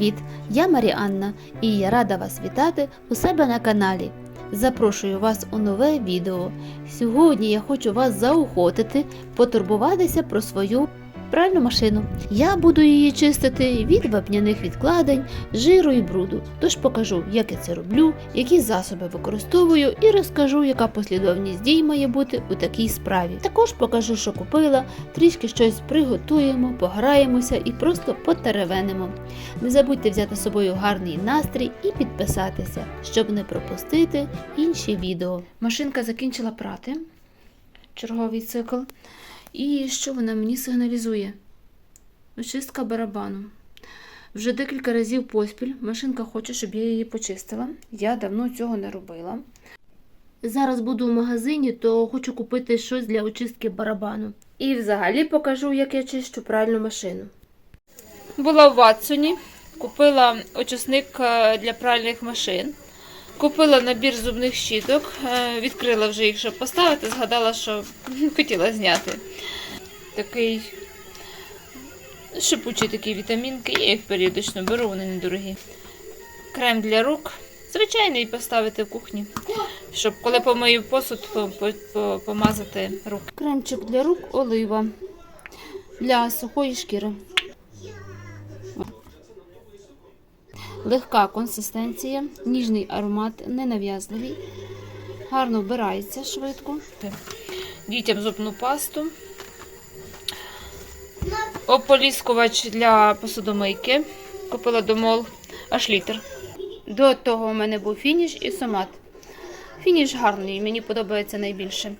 Привіт! Я Маріанна і я рада вас вітати у себе на каналі. Запрошую вас у нове відео. Сьогодні я хочу вас заохотити потурбуватися про свою пральну машину. Я буду її чистити від вапняних відкладень, жиру і бруду. Тож покажу, як я це роблю, які засоби використовую і розкажу, яка послідовність дій має бути у такій справі. Також покажу, що купила, трішки щось приготуємо, пограємося і просто потеревенимо. Не забудьте взяти з собою гарний настрій і підписатися, щоб не пропустити інші відео. Машинка закінчила прати, черговий цикл. І що вона мені сигналізує? Очистка барабану. Вже декілька разів поспіль машинка хоче, щоб я її почистила. Я давно цього не робила. Зараз буду в магазині, то хочу купити щось для очистки барабану. І взагалі покажу, як я чищу пральну машину. Була в Ватсоні, купила очисник е, для пральних машин. Купила набір зубних щіток, е, відкрила вже їх, щоб поставити, згадала, що хотіла зняти. Такий шипучий такі вітамінки, я їх періодично беру, вони недорогі. Крем для рук. Звичайний поставити в кухні, щоб коли помию посуд, по- по- по- помазати руки. Кремчик для рук олива для сухої шкіри. Легка консистенція, ніжний аромат, ненав'язливий, гарно вбирається швидко. Дітям зубну пасту. Ополіскувач для посудомийки. Купила домол аж літр. До того у мене був фініш і сомат. Фініш гарний, мені подобається найбільше.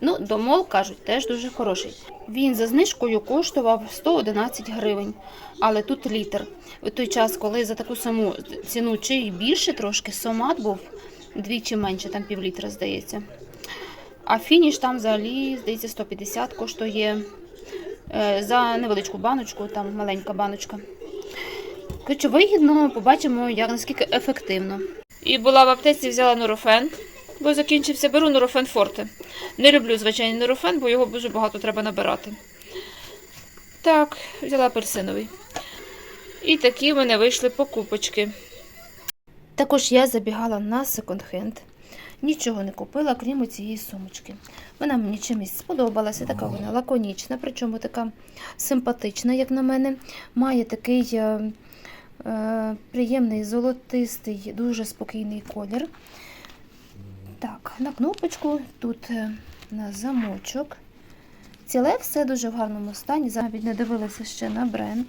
Ну, домол, кажуть, теж дуже хороший. Він за знижкою коштував 111 гривень, але тут літр. У той час, коли за таку саму ціну чи й більше трошки, сомат був двічі менше, там пів літра, здається. А фініш там взагалі, здається, 150 коштує е, за невеличку баночку, там маленька баночка. Коротше, вигідно, побачимо, як наскільки ефективно. І була в аптеці, взяла нурофен, бо закінчився. Беру нурофен форте. Не люблю звичайний нурофен, бо його дуже багато треба набирати. Так, взяла апельсиновий. І такі в мене вийшли покупочки. Також я забігала на секонд-хенд. Нічого не купила, крім цієї сумочки. Вона мені чимось сподобалася, така вона лаконічна, причому така симпатична, як на мене. Має такий е, е, приємний золотистий, дуже спокійний колір. Так, на кнопочку, тут е, на замочок. Ціле все дуже в гарному стані. Навіть не дивилася ще на бренд.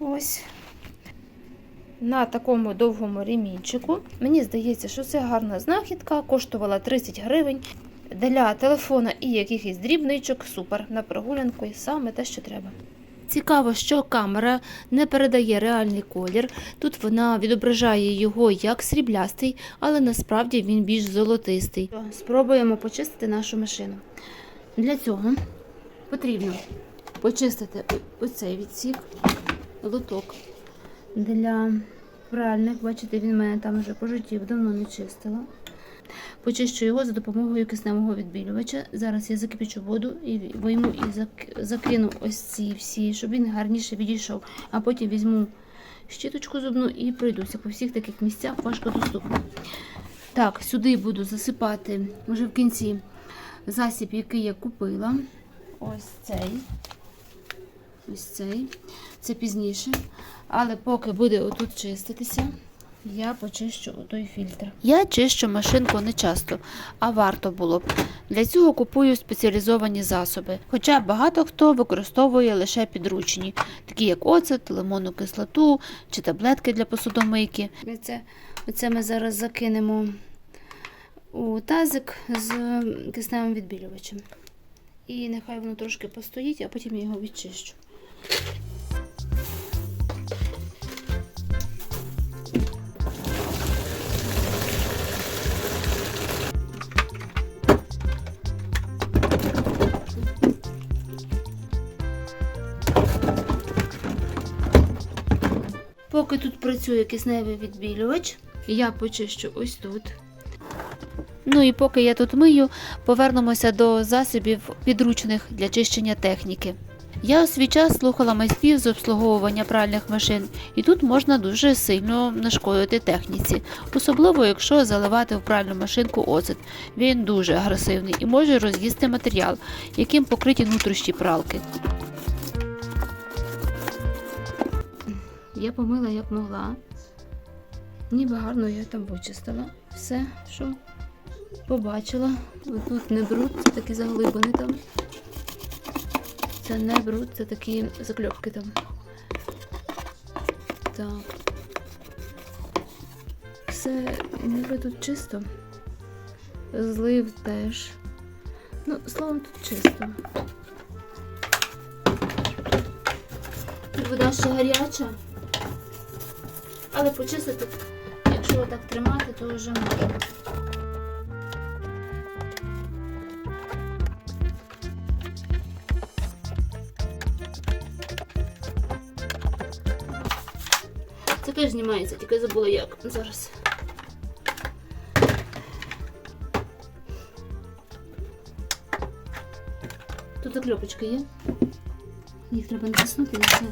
Ось. На такому довгому ремінчику. Мені здається, що це гарна знахідка, коштувала 30 гривень. Для телефона і якихось дрібничок супер на прогулянку і саме те, що треба. Цікаво, що камера не передає реальний колір. Тут вона відображає його як сріблястий, але насправді він більш золотистий. Спробуємо почистити нашу машину. Для цього потрібно почистити оцей відсік, лоток для пральних. Бачите, він мене там вже по пожитів, давно не чистила. Почищу його за допомогою кисневого відбілювача. Зараз я закипячу воду і вийму і закину ось ці всі, щоб він гарніше відійшов. А потім візьму щіточку зубну і пройдуся по всіх таких місцях важкодоступно. Так, сюди буду засипати вже в кінці засіб, який я купила. Ось цей. Ось цей. Це пізніше. Але поки буде отут чиститися, я почищу той фільтр. Я чищу машинку не часто, а варто було б. Для цього купую спеціалізовані засоби. Хоча багато хто використовує лише підручні, такі як оцет, лимонну кислоту чи таблетки для посудомийки. Це, оце ми зараз закинемо у тазик з кисневим відбілювачем. І нехай воно трошки постоїть, а потім я його відчищу. Працює кисневий відбілювач, я почищу ось тут. Ну і поки я тут мию, повернемося до засобів підручних для чищення техніки. Я у свій час слухала майстрів з обслуговування пральних машин, і тут можна дуже сильно нашкодити техніці, особливо якщо заливати в пральну машинку оцет. Він дуже агресивний і може роз'їсти матеріал, яким покриті нутрощі пралки. Я помила як могла. Ніби гарно я там вичистила. Все, що побачила. Тут не бруд, це такі заглибини там. Це не бруд, це такі закльопки там. Так. Все ніби тут чисто. Злив теж. Ну, словом, тут чисто. Вода ще гаряча. Але почистити, якщо отак тримати, то вже можна. Це теж знімається, тільки забула як зараз. Тут закльопочка є. Їх треба натиснути і все.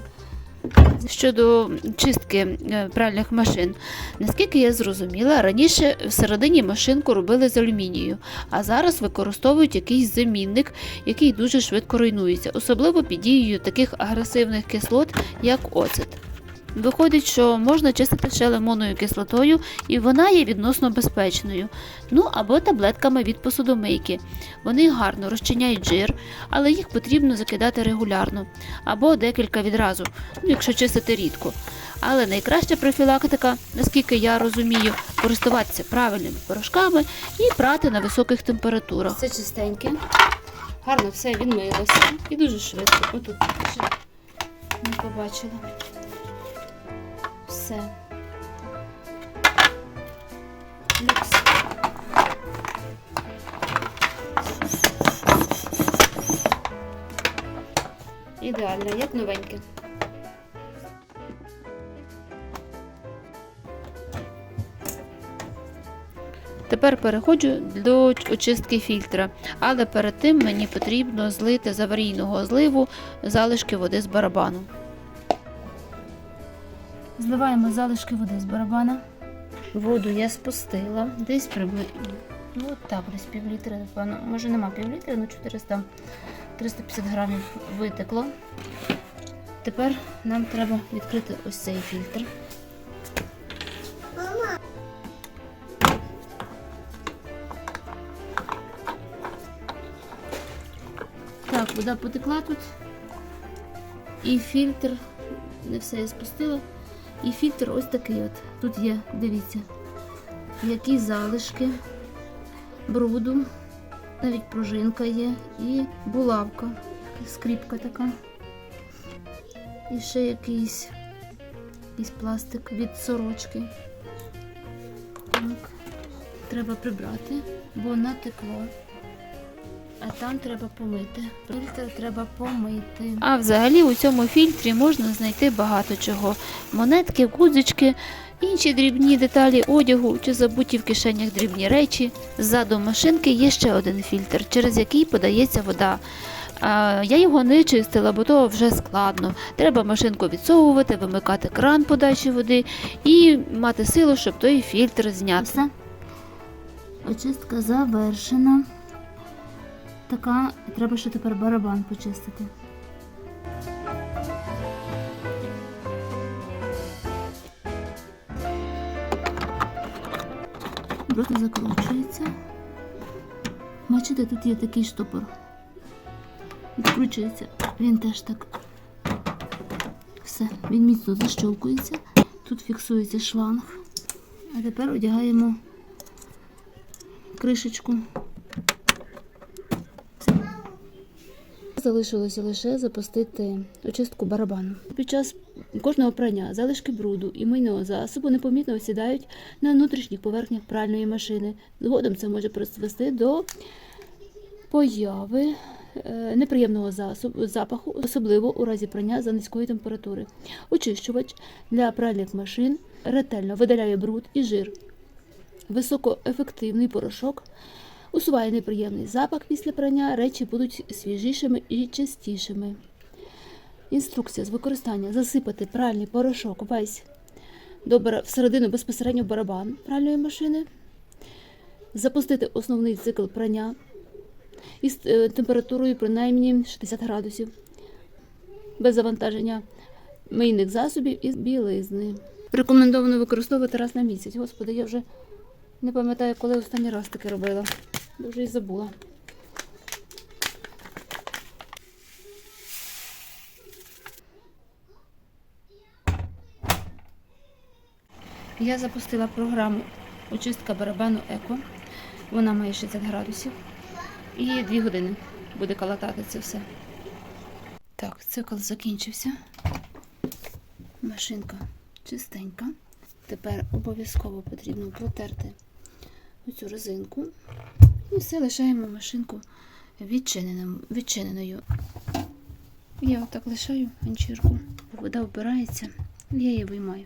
Щодо чистки е, пральних машин, наскільки я зрозуміла, раніше всередині машинку робили з алюмінію, а зараз використовують якийсь замінник, який дуже швидко руйнується, особливо під дією таких агресивних кислот, як оцет. Виходить, що можна чистити ще лимонною кислотою, і вона є відносно безпечною. Ну або таблетками від посудомийки. Вони гарно розчиняють жир, але їх потрібно закидати регулярно або декілька відразу, ну, якщо чистити рідко. Але найкраща профілактика, наскільки я розумію, користуватися правильними порошками і прати на високих температурах. Все чистеньке. Гарно все відмилося. І дуже швидко. Отут ще не побачила. Все. Люкс. Ідеально, як новеньке. Тепер переходжу до очистки фільтра, але перед тим мені потрібно злити з аварійного зливу залишки води з барабану. Зливаємо залишки води з барабана. Воду я спустила. Десь приблизно. Ну, от так, десь пів літра, напевно. Може нема пів літра, ну 400 350 грамів витекло. Тепер нам треба відкрити ось цей фільтр. Так, вода потекла тут. І фільтр, не все я спустила. І фільтр ось такий от. Тут є, дивіться, які залишки бруду, навіть пружинка є, і булавка, скріпка така. І ще якийсь, якийсь пластик від сорочки. Так. Треба прибрати, бо натекло. А там треба помити. Фільтр треба помити. А взагалі у цьому фільтрі можна знайти багато чого: монетки, гудзички, інші дрібні деталі одягу чи забуті в кишенях дрібні речі. Ззаду машинки є ще один фільтр, через який подається вода. Я його не чистила, бо то вже складно. Треба машинку відсовувати, вимикати кран подачі води і мати силу, щоб той фільтр зняти. Все. Очистка завершена. Така, треба ще тепер барабан почистити. Просто закручується. Бачите, тут є такий штопор. Відкручується. Він теж так. Все, він міцно защолкується. Тут фіксується шланг. А тепер одягаємо кришечку. Залишилося лише запустити очистку барабану. Під час кожного прання залишки бруду і мийного засобу непомітно осідають на внутрішніх поверхнях пральної машини. Згодом це може призвести до появи е, неприємного запаху, особливо у разі прання за низької температури. Очищувач для пральних машин ретельно видаляє бруд і жир. високоефективний порошок. Усуває неприємний запах після прання, речі будуть свіжішими і чистішими. Інструкція з використання засипати пральний порошок весь до бара- всередину безпосередньо в барабан пральної машини, запустити основний цикл прання із е, температурою принаймні 60 градусів, без завантаження мийних засобів і білизни. Рекомендовано використовувати раз на місяць. Господи, я вже не пам'ятаю, коли останній раз таке робила. Дуже і забула. Я запустила програму очистка барабану Еко. Вона має 60 градусів. І 2 години буде калатати це все. Так, цикл закінчився. Машинка чистенька. Тепер обов'язково потрібно протерти оцю резинку. І все лишаємо машинку відчиненим- відчиненою. Я отак лишаю ганчірку. Вода вбирається, я її виймаю.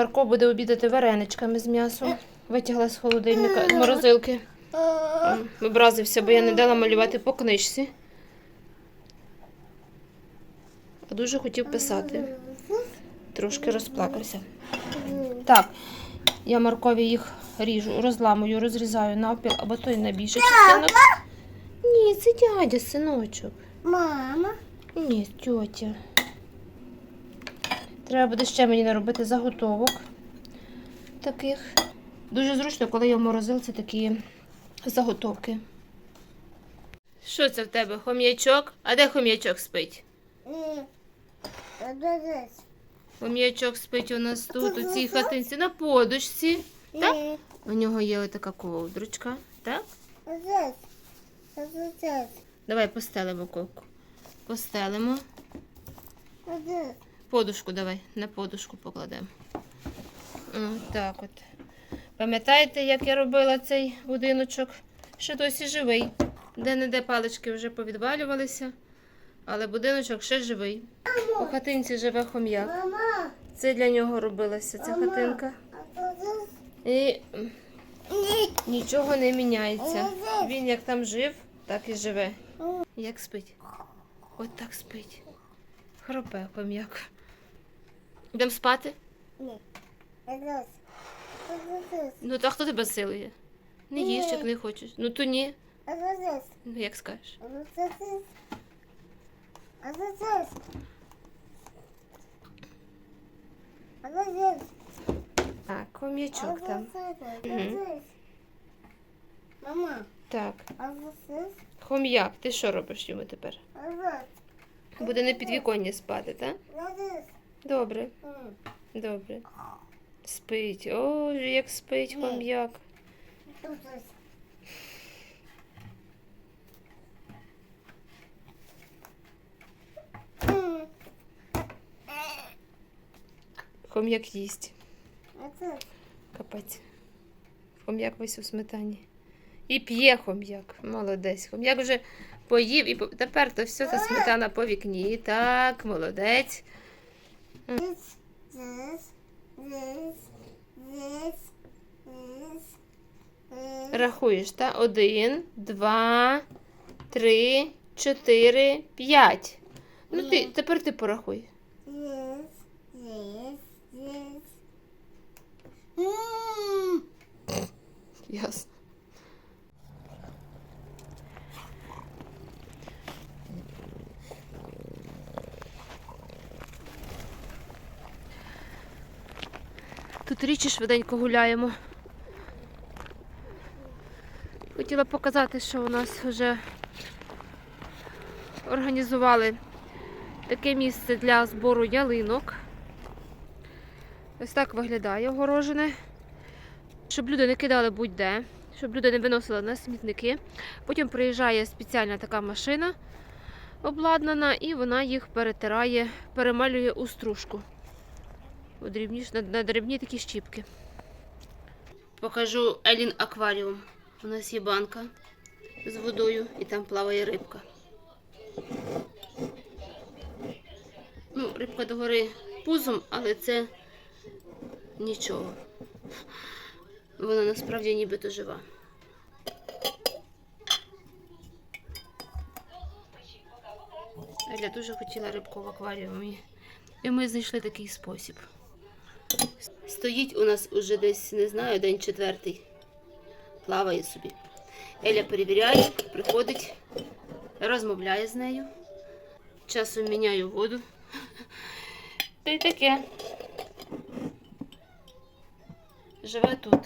Марко буде обідати вареничками з м'ясом. Витягла з холодильника, з морозилки. М, Образився, бо я не дала малювати по книжці. А дуже хотів писати. Трошки розплакався. Так, я Маркові їх ріжу, розламую, розрізаю навпіл, або той на більше частинок. Ні, це дядя, синочок. Мама. Ні, тьотя. Треба буде ще мені наробити заготовок таких. Дуже зручно, коли я в морозилці такі заготовки. Що це в тебе? Хом'ячок? А де хом'ячок спить? Хом'ячок спить у нас тут, у цій хатинці, на подушці. Так? У нього є отака ковдручка. Так? Давай постелимо коку. Постелимо. Подушку давай, на подушку покладемо. Так от. Пам'ятаєте, як я робила цей будиночок? Ще досі живий. Де-не-де палички вже повідвалювалися, але будиночок ще живий. У хатинці живе хом'як. Це для нього робилася ця хатинка. І Ні. нічого не міняється. Він як там жив, так і живе. Як спить? От так спить. Хропе хом'як. Йдемо спати? Ні. Ну, то хто тебе силує? Не їж, як не хочеш. Ну то ні. Ну як скажеш. Подожди. Подожди. А, ком'ячок там. Мама. Так. Хом'як, ти що робиш йому тепер? Буде на підвіконні спати, так? Добре, добре. Спить. О, як спить хом'як. Хом'як їсть. Капець. Хом'як весь у сметані. І п'є хом'як. Молодець. Хом'як вже поїв і тепер то все та сметана по вікні. Так, молодець. This, this, this, this, this, this. Рахуєш, так? Один, два, три, чотири, п'ять. Ну ти тепер ти порахуй. Швиденько гуляємо. Хотіла показати, що у нас вже організували таке місце для збору ялинок. Ось так виглядає огорожене. Щоб люди не кидали будь-де, щоб люди не виносили на смітники. Потім приїжджає спеціальна така машина обладнана, і вона їх перетирає, перемалює у стружку. Подрібніш на, дрібні такі щіпки. Покажу Елін акваріум. У нас є банка з водою і там плаває рибка. Ну, рибка догори пузом, але це нічого. Вона насправді нібито жива. Еля дуже хотіла рибку в акваріумі. І ми знайшли такий спосіб. Стоїть у нас уже десь, не знаю, день четвертий. Плаває собі. Еля перевіряє, приходить, розмовляє з нею. Часом міняю воду. Та й таке. Живе тут.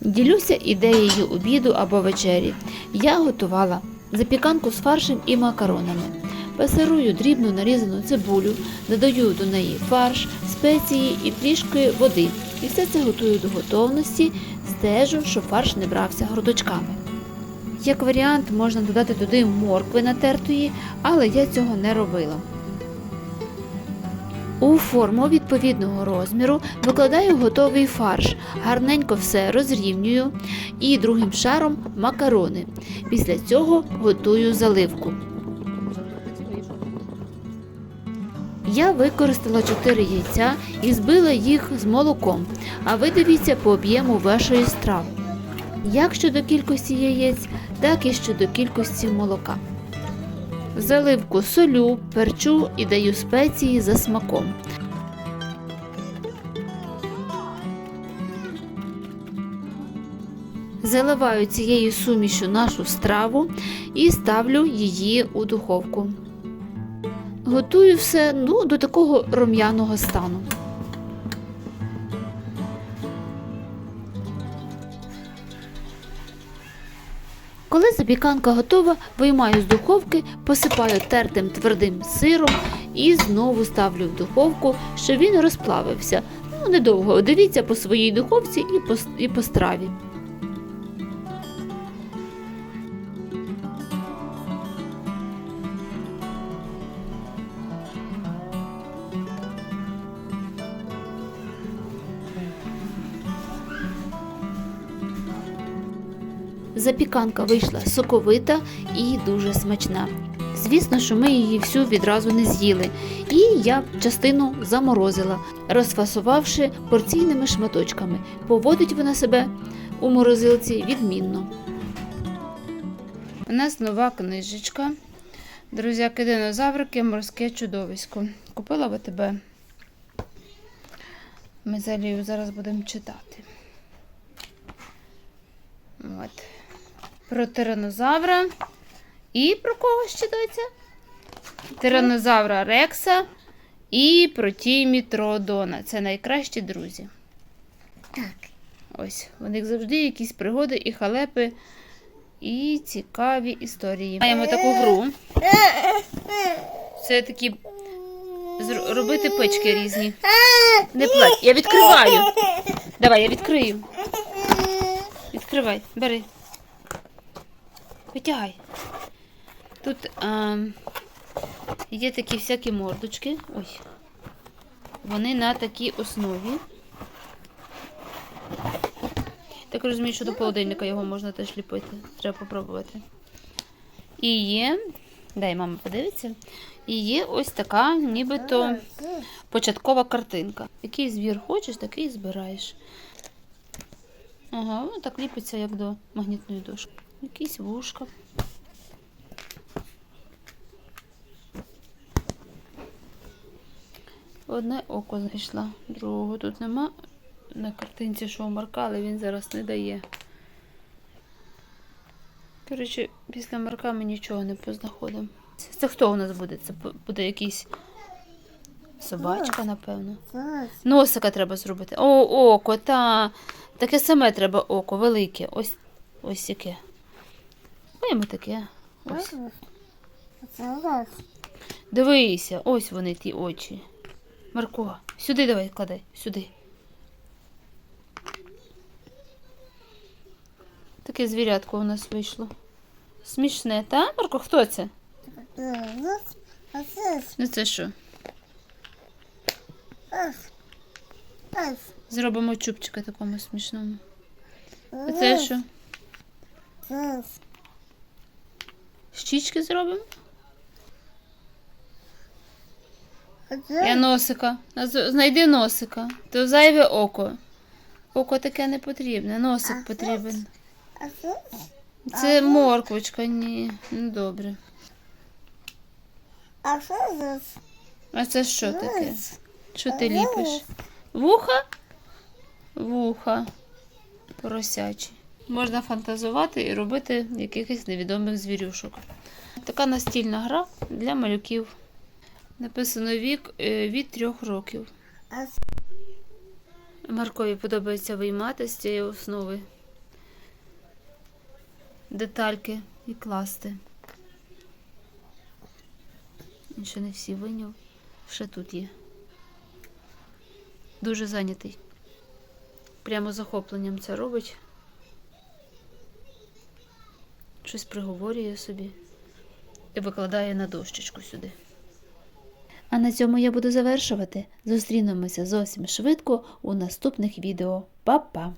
Ділюся ідеєю обіду або вечері. Я готувала запіканку з фаршем і макаронами. Пасирую дрібно нарізану цибулю, додаю до неї фарш, спеції і трішки води. І все це готую до готовності, стежу, щоб фарш не брався грудочками. Як варіант, можна додати туди моркви натертої, але я цього не робила. У форму відповідного розміру викладаю готовий фарш, гарненько все розрівнюю і другим шаром макарони. Після цього готую заливку. Я використала 4 яйця і збила їх з молоком, а ви дивіться по об'єму вашої страви. Як щодо кількості яєць, так і щодо кількості молока. Заливку солю, перчу і даю спеції за смаком. Заливаю цією сумішю нашу страву і ставлю її у духовку. Готую все ну, до такого рум'яного стану. Коли запіканка готова, виймаю з духовки, посипаю тертим твердим сиром і знову ставлю в духовку, щоб він розплавився. Ну, недовго. Дивіться по своїй духовці і по, і по страві. Запіканка вийшла соковита і дуже смачна. Звісно, що ми її всю відразу не з'їли, і я частину заморозила, розфасувавши порційними шматочками. Поводить вона себе у морозилці відмінно. У нас нова книжечка. Друзяки, динозаврики, морське чудовисько. Купила в АТБ. Ми з Алією зараз будемо читати. От. Про тиранозавра. І про кого ще доця? Тиранозавра Рекса і про Тімі Тродона. Це найкращі друзі. Так. Ось, у них завжди якісь пригоди і халепи, і цікаві історії. Маємо таку гру. Це такі робити печки різні. Не плач, я відкриваю. Давай, я відкрию. Відкривай, бери. Витягай. Тут а, є такі всякі мордочки. Ой. Вони на такій основі. Так розумію, що до холодильника його можна теж ліпити. Треба попробувати. І є. Дай мама подивиться. І є ось така, нібито початкова картинка. Який звір хочеш, такий збираєш. Ага, воно так ліпиться, як до магнітної дошки. Якісь вушка. Одне око знайшла, другого тут нема. На картинці, що Марка, але він зараз не дає. Коротше, після Марка ми нічого не познаходимо. Це хто у нас буде? Це буде якийсь собачка, напевно. Носика треба зробити. О, око, та. Таке саме треба око, велике. Ось ось яке. Маємо таке. Ось. Дивися, ось вони ті очі. Марко, сюди давай кладай, сюди. Таке звірятко у нас вийшло. Смішне, та? Марко, хто це? Ну це що? Зробимо чубчика такому смішному. А це що? Щічки зробимо? Я носика. Знайди носика. То зайве око. Око таке не потрібне, носик потрібен. Це? Це морквочка, ні. Ну добре. А це раз. А це що таке? Що ти ліпиш? Вуха? Вуха. Поросячі. Можна фантазувати і робити якихось невідомих звірюшок. Така настільна гра для малюків. Написано вік е, від трьох років. Маркові подобається виймати з цієї основи детальки і класти. Він ще не всі вийняв. Ще тут є. Дуже зайнятий. Прямо захопленням це робить. Щось приговорює собі і викладає на дощечку сюди. А на цьому я буду завершувати. Зустрінемося зовсім швидко у наступних відео. Па-па!